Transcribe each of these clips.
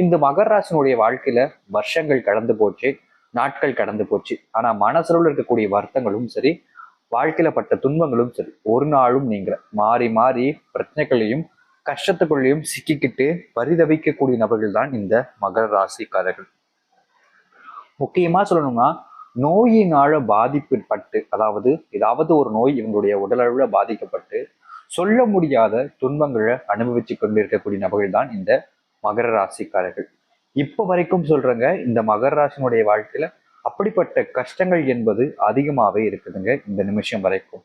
இந்த மகராசனுடைய வாழ்க்கையில வருஷங்கள் கடந்து போச்சு நாட்கள் கடந்து போச்சு. ஆனா மனசுல இருக்கக்கூடிய வருத்தங்களும் சரி வாழ்க்கையில பட்ட துன்பங்களும் சரி ஒரு நாளும் நீங்க மாறி மாறி பிரச்சனைகளையும் கஷ்டத்துக்குள்ளேயும் சிக்கிக்கிட்டு பரிதவிக்கக்கூடிய நபர்கள் தான் இந்த மகர ராசிக்காரர்கள். முக்கியமா சொல்லணும்னா நோயினால பாதிப்புப்பட்டு அதாவது ஏதாவது ஒரு நோய் இவங்களுடைய உடலளவுல பாதிக்கப்பட்டு சொல்ல முடியாத துன்பங்களை அனுபவிச்சு கொண்டு இருக்கக்கூடிய நபர்கள் தான் இந்த மகர ராசிக்காரர்கள். இப்போ வரைக்கும் சொல்றேங்க இந்த மகர ராசினுடைய வாழ்க்கையில அப்படிப்பட்ட கஷ்டங்கள் என்பது அதிகமாவே இருக்குதுங்க இந்த நிமிஷம் வரைக்கும்.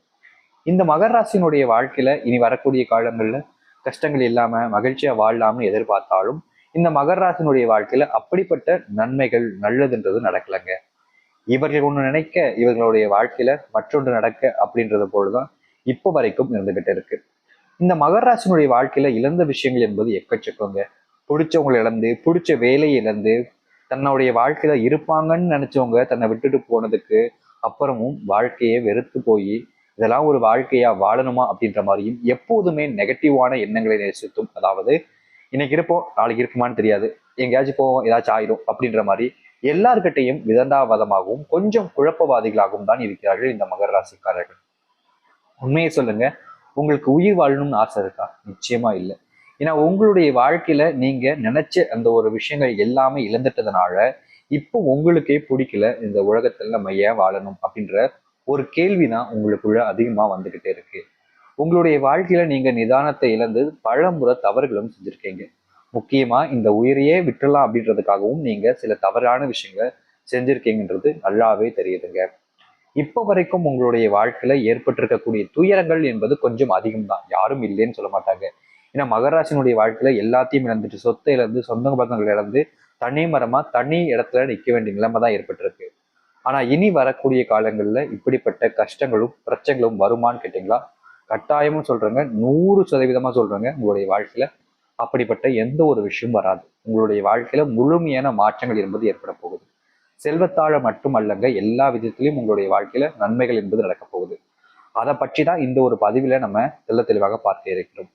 இந்த மகர ராசினுடைய வாழ்க்கையில இனி வரக்கூடிய காலங்கள்ல கஷ்டங்கள் இல்லாம மகிழ்ச்சியா வாழலாம்னு எதிர்பார்த்தாலும் இந்த மகர ராசினுடைய வாழ்க்கையில அப்படிப்பட்ட நன்மைகள் நல்லதுன்றது நடக்கலைங்க. இவர்கள் ஒன்று நினைக்க இவர்களுடைய வாழ்க்கையில மற்றொன்று நடக்க அப்படின்றது போலதான் இப்போ வரைக்கும் இருந்துகிட்டு இருக்கு. இந்த மகர ராசினுடைய வாழ்க்கையில இழந்த விஷயங்கள் என்பது எக்கச்சக்கங்க. பிடிச்சவங்களை இழந்து பிடிச்ச வேலையை இழந்து தன்னுடைய வாழ்க்கையில இருப்பாங்கன்னு நினைச்சவங்க தன்னை விட்டுட்டு போனதுக்கு அப்புறமும் வாழ்க்கையை வெறுத்து போய் இதெல்லாம் ஒரு வாழ்க்கையா வாழணுமா அப்படின்ற மாதிரியும் எப்போதுமே நெகட்டிவான எண்ணங்களை நேசித்தும் அதாவது இன்னைக்கு இருப்போம் நாளைக்கு இருக்குமான்னு தெரியாது. எங்கேயாச்சும் போவோம் ஏதாச்சும் ஆயிடும் அப்படின்ற மாதிரி எல்லார்கிட்டையும் விதண்டாவாதமாகவும் கொஞ்சம் குழப்பவாதிகளாகவும் தான் இருக்கிறார்கள் இந்த மகர ராசிக்காரர்கள். உண்மையை சொல்லுங்க உங்களுக்கு உயிர் வாழணும்னு ஆசை இருக்கா? நிச்சயமா இல்லை. ஏன்னா உங்களுடைய வாழ்க்கையில நீங்க நினைச்ச அந்த ஒரு விஷயங்கள் எல்லாமே இழந்துட்டதுனால இப்போ உங்களுக்கே பிடிக்கல இந்த உலகத்துல நம்ம ஏன் வாழணும் அப்படின்ற ஒரு கேள்விதான் உங்களுக்குள்ள அதிகமா வந்துகிட்டே இருக்கு. உங்களுடைய வாழ்க்கையில நீங்க நிதானத்தை இழந்து பழமுறை தவறுகளும் செஞ்சிருக்கீங்க. முக்கியமா இந்த உயிரையே விட்டுலாம் அப்படின்றதுக்காகவும் நீங்க சில தவறான விஷயங்களை செஞ்சிருக்கீங்கன்றது நல்லாவே தெரியுதுங்க. இப்போ வரைக்கும் உங்களுடைய வாழ்க்கையில ஏற்பட்டிருக்கக்கூடிய துயரங்கள் என்பது கொஞ்சம் அதிகம் தான் யாரும் இல்லைன்னு சொல்ல மாட்டாங்க. ஏன்னா மகராசினுடைய வாழ்க்கையில எல்லாத்தையும் இழந்துட்டு சொத்தை இழந்து சொந்த பந்தங்கள் இழந்து தனி மரமா தனி இடத்துல நிற்க வேண்டிய நிலைமை தான் ஏற்பட்டிருக்கு. ஆனா இனி வரக்கூடிய காலங்கள்ல இப்படிப்பட்ட கஷ்டங்களும் பிரச்சனைகளும் வருமான்னு கேட்டீங்களா? கட்டாயமும் சொல்றேங்க. நூறு சதவீதமா சொல்றேங்க. உங்களுடைய வாழ்க்கையில அப்படிப்பட்ட எந்த ஒரு விஷயமும் வராது. உங்களுடைய வாழ்க்கையில முழுமையான மாற்றங்கள் என்பது ஏற்பட போகுது. செல்வத்தாழ மட்டுமல்லங்க எல்லா விதத்திலையும் உங்களுடைய வாழ்க்கையில நன்மைகள் என்பது நடக்க போகுது. அதை பற்றி தான் இந்த ஒரு பதிவில் நம்ம தெல்ல தெளிவாக பார்க்க இருக்கிறோம்.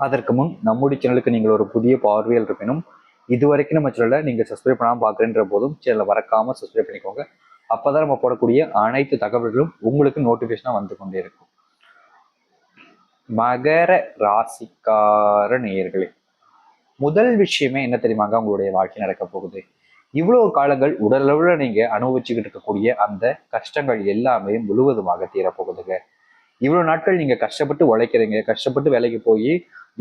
அதற்கு முன் நம்முடைய சேனலுக்கு நீங்கள் ஒரு புதிய பார்வையில் இருப்பினும் இதுவரைக்கும் நம்ம சேனலை நீங்கள் சப்ஸ்கிரைப் பண்ணாமல் பார்க்குறன்ற போதும் சேனலை வரக்காம சப்ஸ்கிரைப் பண்ணிக்கோங்க. அப்போதான் நம்ம போடக்கூடிய அனைத்து தகவல்களும் உங்களுக்கு நோட்டிஃபிகேஷனாக வந்து கொண்டே இருக்கும். மகர ராசிக்கார நேயர்களே முதல் விஷயமே என்ன தெரியுமாங்க? உங்களுடைய வாழ்க்கை நடக்க போகுது. இவ்வளவு காலங்கள் உடலளவில் நீங்க அனுபவிச்சுக்கிட்டு இருக்கக்கூடிய அந்த கஷ்டங்கள் எல்லாமே முழுவதுமாக தீரப்போகுதுங்க. இவ்வளவு நாட்கள் நீங்க கஷ்டப்பட்டு உழைக்கிறீங்க கஷ்டப்பட்டு வேலைக்கு போய்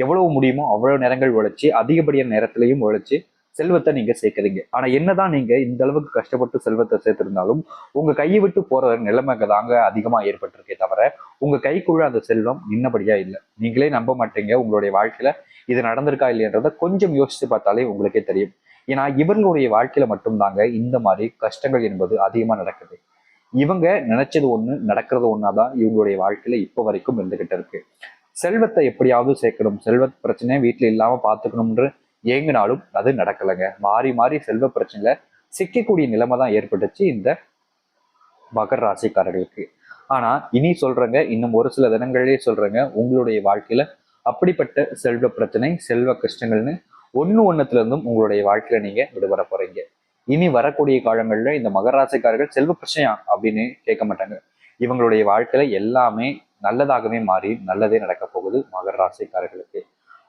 எவ்வளவு முடியுமோ அவ்வளவு நேரங்கள் உழைச்சி அதிகப்படியான நேரத்திலையும் உழைச்சி செல்வத்தை நீங்க சேர்க்குறீங்க. ஆனா என்னதான் நீங்க இந்த அளவுக்கு கஷ்டப்பட்டு செல்வத்தை சேர்த்திருந்தாலும் உங்க கையை விட்டு போற நிலைமைங்க தாங்க அதிகமா ஏற்பட்டிருக்கே தவிர உங்க கைக்குள்ள அந்த செல்வம் நின்னபடியா இல்லை. நீங்களே நம்ப மாட்டீங்க உங்களுடைய வாழ்க்கையில இது நடந்திருக்கா இல்லையன்றத கொஞ்சம் யோசிச்சு பார்த்தாலே உங்களுக்கே தெரியும். ஏன்னா இவர்களுடைய வாழ்க்கையில மட்டும்தாங்க இந்த மாதிரி கஷ்டங்கள் என்பது அதிகமா நடக்குது. இவங்க நினைச்சது ஒண்ணு நடக்கிறது ஒன்னாதான் இவங்களுடைய வாழ்க்கையில இப்போ வரைக்கும் இருந்துகிட்டு இருக்கு. செல்வத்தை எப்படியாவது சேர்க்கணும். செல்வ பிரச்சனையை வீட்டில் இல்லாமல் பாத்துக்கணும்ன்ற ஏங்கினாலும் அது நடக்கலைங்க. மாறி மாறி செல்வ பிரச்சனையில சிக்கக்கூடிய நிலைமை தான் ஏற்பட்டுச்சு இந்த மகர ராசிக்காரர்களுக்கு. ஆனா இனி சொல்றேங்க இன்னும் ஒரு சில தினங்களிலே சொல்றேங்க உங்களுடைய வாழ்க்கையில அப்படிப்பட்ட செல்வ பிரச்சனை செல்வ கஷ்டங்கள்னு ஒன்று ஒண்ணுத்துல இருந்தும் உங்களுடைய வாழ்க்கையில நீங்க விடுபட போறீங்க. இனி வரக்கூடிய காலங்களில் இந்த மகராசிக்காரர்கள் செல்வ பிரச்சனையா அப்படின்னு கேட்க மாட்டாங்க. இவங்களுடைய வாழ்க்கையில எல்லாமே நல்லதாகவே மாறி நல்லதே நடக்கப் போகுது மகர ராசிக்காரர்களுக்கு.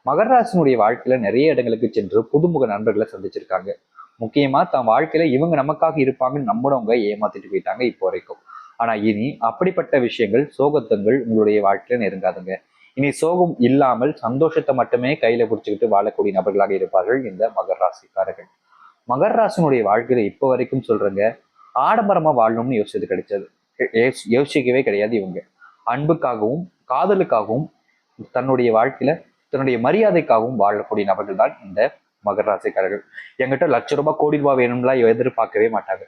மகர ராசினுடைய வாழ்க்கையில நிறைய இடங்களுக்கு சென்று புதுமுக நண்பர்களை சந்திச்சிருக்காங்க. முக்கியமா தன் வாழ்க்கையில இவங்க நமக்காக இருப்பாங்கன்னு நம்பினவங்க ஏமாத்திட்டு போயிட்டாங்க இப்போ வரைக்கும். ஆனா இனி அப்படிப்பட்ட விஷயங்கள் சோகத்தங்கள் உங்களுடைய வாழ்க்கையில நெருங்காதுங்க. இனி சோகம் இல்லாமல் சந்தோஷத்தை மட்டுமே கையில பிடிச்சிக்கிட்டு வாழக்கூடிய நபர்களாக இருப்பார்கள் இந்த மகர ராசிக்காரர்கள். மகர ராசினுடைய வாழ்க்கையில இப்போ வரைக்கும் சொல்றங்க ஆடம்பரமா வாழணும்னு யோசிச்சது கிடைச்சது. யோசி- யோசிக்கவே கிடையாது இவங்க. அன்புக்காகவும் காதலுக்காகவும் தன்னுடைய வாழ்க்கையில தன்னுடைய மரியாதைக்காகவும் வாழக்கூடிய நபர்கள் தான் இந்த மகர ராசிக்காரர்கள். என்கிட்ட லட்ச ரூபாய் கோடி ரூபாய் வேணும்லாம் எதிர்பார்க்கவே மாட்டாங்க.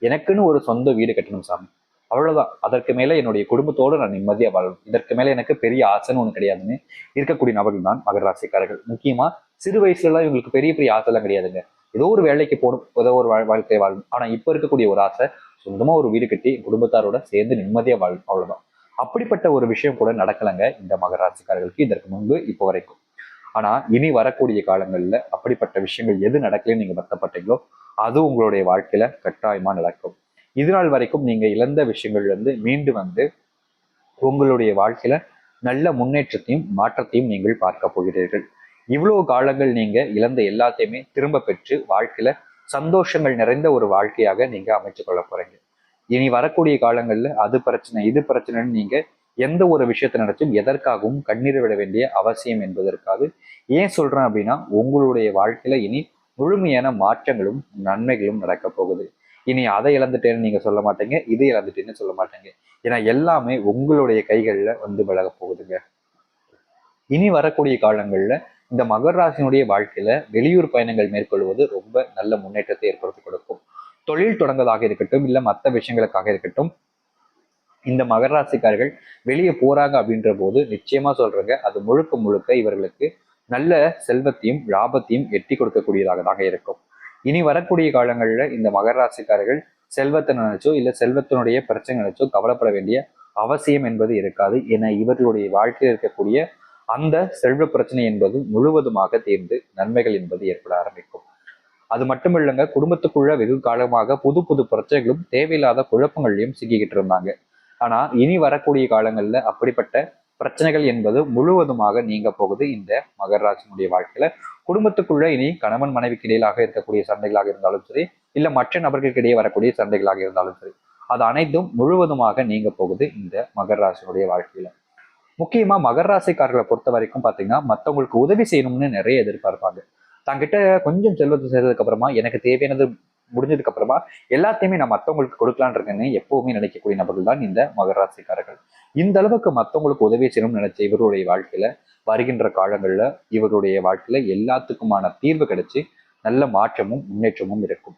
எனக்குன்னு ஒரு சொந்த வீடு கட்டணும் சாமி. அவ்வளவுதான். அதற்கு மேல என்னுடைய குடும்பத்தோடு நான் நிம்மதியா வாழணும். இதற்கு மேல எனக்கு பெரிய ஆசைன்னு ஒண்ணு கிடையாதுன்னு இருக்கக்கூடிய நபர்கள் தான் மகர ராசிக்காரர்கள். முக்கியமா சிறு வயசுல இவங்களுக்கு பெரிய பெரிய ஆசைலாம் கிடையாதுங்க. ஏதோ ஒரு வேலைக்கு போகணும். ஏதோ ஒரு வாழ்- வாழ்க்கையை வாழணும். ஆனா இப்ப இருக்கக்கூடிய ஒரு ஆசை சொந்தமா ஒரு வீடு கட்டி குடும்பத்தாரோட சேர்ந்து நிம்மதியா வாழணும். அவ்வளவுதான். அப்படிப்பட்ட ஒரு விஷயம் கூட நடக்கலைங்க இந்த மகராசிக்காரர்களுக்கு இதற்கு முன்பு இப்போ வரைக்கும். ஆனா இனி வரக்கூடிய காலங்கள்ல அப்படிப்பட்ட விஷயங்கள் எது நடக்கலன்னு நீங்க வருத்தப்பட்டீங்களோ அது உங்களுடைய வாழ்க்கையில கட்டாயமா நடக்கும். இது நாள் வரைக்கும் நீங்க இழந்த விஷயங்கள்ல இருந்து மீண்டு வந்து உங்களுடைய வாழ்க்கையில நல்ல முன்னேற்றத்தையும் மாற்றத்தையும் நீங்கள் பார்க்க போகிறீர்கள். இவ்வளவு காலங்கள் நீங்க இழந்த எல்லாத்தையுமே திரும்ப பெற்று வாழ்க்கையில சந்தோஷங்கள் நிறைந்த ஒரு வாழ்க்கையாக நீங்க அமைச்சு கொள்ள போறீங்க. இனி வரக்கூடிய காலங்கள்ல அது பிரச்சனை இது பிரச்சனைன்னு நீங்க எந்த ஒரு விஷயத்தை நினைச்சும் எதற்காகவும் கண்ணீர் விட வேண்டிய அவசியம் என்பதற்காக ஏன் சொல்றேன் அப்படின்னா உங்களுடைய வாழ்க்கையில இனி முழுமையான மாற்றங்களும் நன்மைகளும் நடக்க போகுது. இனி அதை இழந்துட்டேன்னு நீங்க சொல்ல மாட்டீங்க இது இழந்துட்டேன்னு சொல்ல மாட்டீங்க. ஏன்னா எல்லாமே உங்களுடைய கைகள்ல வந்து விலக போகுதுங்க. இனி வரக்கூடிய காலங்கள்ல இந்த மகர் ராசினுடைய வாழ்க்கையில வெளியூர் பயணங்கள் மேற்கொள்வது ரொம்ப நல்ல முன்னேற்றத்தை ஏற்படுத்தி கொடுக்கும். தொழில் தொடங்குவதாக இருக்கட்டும் இல்ல மற்ற விஷயங்களுக்காக இருக்கட்டும் இந்த மகராசிக்காரர்கள் வெளியே போறாங்க அப்படின்ற போது நிச்சயமா சொல்றேங்க அது முழுக்க முழுக்க இவர்களுக்கு நல்ல செல்வத்தையும் லாபத்தையும் எட்டி கொடுக்கக்கூடியதாக தாங்க இருக்கும். இனி வரக்கூடிய காலங்களில் இந்த மகராசிக்காரர்கள் செல்வத்தை நினைச்சோ இல்லை செல்வத்தினுடைய பிரச்சனை நினைச்சோ கவலைப்பட வேண்டிய அவசியம் என்பது இருக்காது. என இவர்களுடைய வாழ்க்கையில் இருக்கக்கூடிய அந்த செல்வ பிரச்சனை என்பது முழுவதுமாக தீர்ந்து நன்மைகள் என்பது ஏற்பட ஆரம்பிக்கும். அது மட்டும் இல்லைங்க குடும்பத்துக்குள்ள வெகு காலமாக புது புது பிரச்சனைகளும் தேவையில்லாத குழப்பங்களையும் சிக்கிக்கிட்டு இருந்தாங்க. ஆனா இனி வரக்கூடிய காலங்கள்ல அப்படிப்பட்ட பிரச்சனைகள் என்பது முழுவதுமாக நீங்க போகுது இந்த மகர வாழ்க்கையில. குடும்பத்துக்குள்ள இனி கணவன் மனைவிக்கு இடையிலாக இருக்கக்கூடிய சண்டைகளாக இருந்தாலும் சரி இல்ல மற்ற நபர்களுக்கு இடையே வரக்கூடிய சண்டைகளாக இருந்தாலும் சரி அது அனைத்தும் முழுவதுமாக நீங்க போகுது இந்த மகராசினுடைய வாழ்க்கையில. முக்கியமா மகராசிக்காரர்களை பொறுத்த வரைக்கும் பாத்தீங்கன்னா மத்தவங்களுக்கு உதவி செய்யணும்னு நிறைய எதிர்பார்ப்பாங்க. தங்கிட்ட கொஞ்சம் செல்வத்தை சேர்ந்ததுக்கு அப்புறமா எனக்கு தேவையானது முடிஞ்சதுக்கு அப்புறமா எல்லாத்தையுமே நான் மற்றவங்களுக்கு கொடுக்கலான் இருக்கேன்னு எப்பவுமே நினைக்கக்கூடிய நபர்கள் தான் இந்த மகராசிக்காரர்கள் இந்த அளவுக்கு மற்றவங்களுக்கு உதவி செய்யணும்னு நினைச்ச இவருடைய வாழ்க்கையில வருகின்ற காலங்கள்ல இவருடைய வாழ்க்கையில எல்லாத்துக்குமான தீர்வு கிடைச்சு நல்ல மாற்றமும் முன்னேற்றமும் இருக்கும்.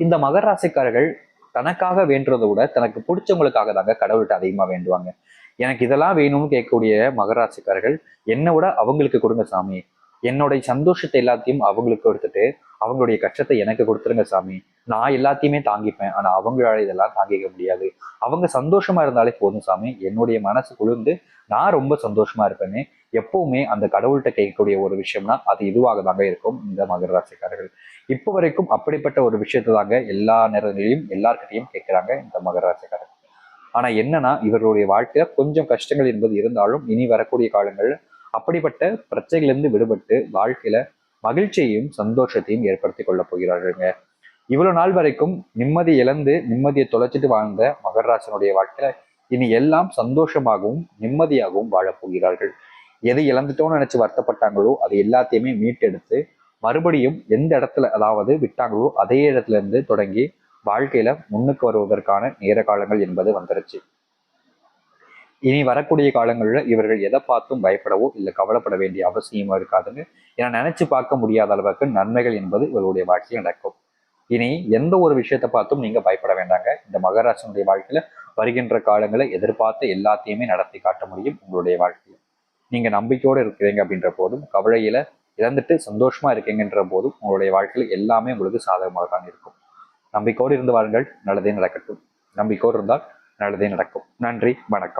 இந்த மகராசிக்காரர்கள் தனக்காக வேண்டுறதை விட தனக்கு பிடிச்சவங்களுக்காக தாங்க கடவுள்கிட்ட அதிகமா வேண்டுவாங்க. எனக்கு இதெல்லாம் வேணும்னு கேட்கக்கூடிய மகராசிக்காரர்கள் என்ன விட அவங்களுக்கு கொடுங்க சாமி. என்னுடைய சந்தோஷத்தை எல்லாத்தையும் அவங்களுக்கு கொடுத்துட்டு அவங்களுடைய கஷ்டத்தை எனக்கு கொடுத்துருங்க சாமி. நான் எல்லாத்தையுமே தாங்கிப்பேன். ஆனா அவங்களால இதெல்லாம் தாங்கிக்க முடியாது. அவங்க சந்தோஷமா இருந்தாலே போதும் சாமி. என்னுடைய மனசு குளிர்ந்து நான் ரொம்ப சந்தோஷமா இருப்பேன்னு எப்பவுமே அந்த கடவுள்கிட்ட கேட்கக்கூடிய ஒரு விஷயம்னா அது இதுவாக தாங்க இருக்கும் இந்த மகர ராசிக்காரர்கள். இப்போ வரைக்கும் அப்படிப்பட்ட ஒரு விஷயத்தை தாங்க எல்லா நேரங்களிலும் எல்லார்கிட்டையும் கேட்கிறாங்க இந்த மகர ராசிக்காரர்கள். ஆனா என்னன்னா இவர்களுடைய வாழ்க்கையில கொஞ்சம் கஷ்டங்கள் என்பது இருந்தாலும் இனி வரக்கூடிய காலங்கள் அப்படிப்பட்ட பிரச்சனைகளிலிருந்து விடுபட்டு வாழ்க்கையில மகிழ்ச்சியையும் சந்தோஷத்தையும் ஏற்படுத்தி கொள்ள போகிறார்கள்ங்க. இவ்வளவு நாள் வரைக்கும் நிம்மதி இழந்து நிம்மதியை தொலைச்சிட்டு வாழ்ந்த மகராசனுடைய வாழ்க்கையில இனி எல்லாம் சந்தோஷமாகவும் நிம்மதியாகவும் வாழப்போகிறார்கள் எதை இழந்துட்டோம்னு நினைச்சு வருத்தப்பட்டாங்களோ அது எல்லாத்தையுமே மீட்டெடுத்து மறுபடியும் எந்த இடத்துல அதாவது விட்டாங்களோ அதே இடத்துல இருந்து தொடங்கி வாழ்க்கையில முன்னுக்கு வருவதற்கான நேர காலங்கள் என்பது வந்துருச்சு. இனி வரக்கூடிய காலங்களில் இவர்கள் எதை பார்த்தும் பயப்படவோ இல்லை கவலைப்பட வேண்டிய அவசியமோ இருக்காதுங்க. ஏன்னா நினைச்சு பார்க்க முடியாத அளவுக்கு நன்மைகள் என்பது இவர்களுடைய வாழ்க்கையில் நடக்கும். இனி எந்த ஒரு விஷயத்தை பார்த்தும் நீங்க பயப்பட வேண்டாங்க. இந்த மகாராஷ்டிரனுடைய வாழ்க்கையில வருகின்ற காலங்களை எதிர்பார்த்த எல்லாத்தையுமே நடத்தி காட்ட முடியும் உங்களுடைய வாழ்க்கையில். நீங்க நம்பிக்கையோடு இருக்கிறீங்க அப்படின்ற போதும் கவலையில இழந்துட்டு சந்தோஷமா இருக்கீங்கன்ற போதும் உங்களுடைய வாழ்க்கையில் எல்லாமே உங்களுக்கு சாதகமாக தான் இருக்கும். நம்பிக்கையோடு இருந்து வாருங்கள் நல்லதே நடக்கட்டும். நம்பிக்கையோடு இருந்தால் நல்லதே நடக்கும். நன்றி. வணக்கம்.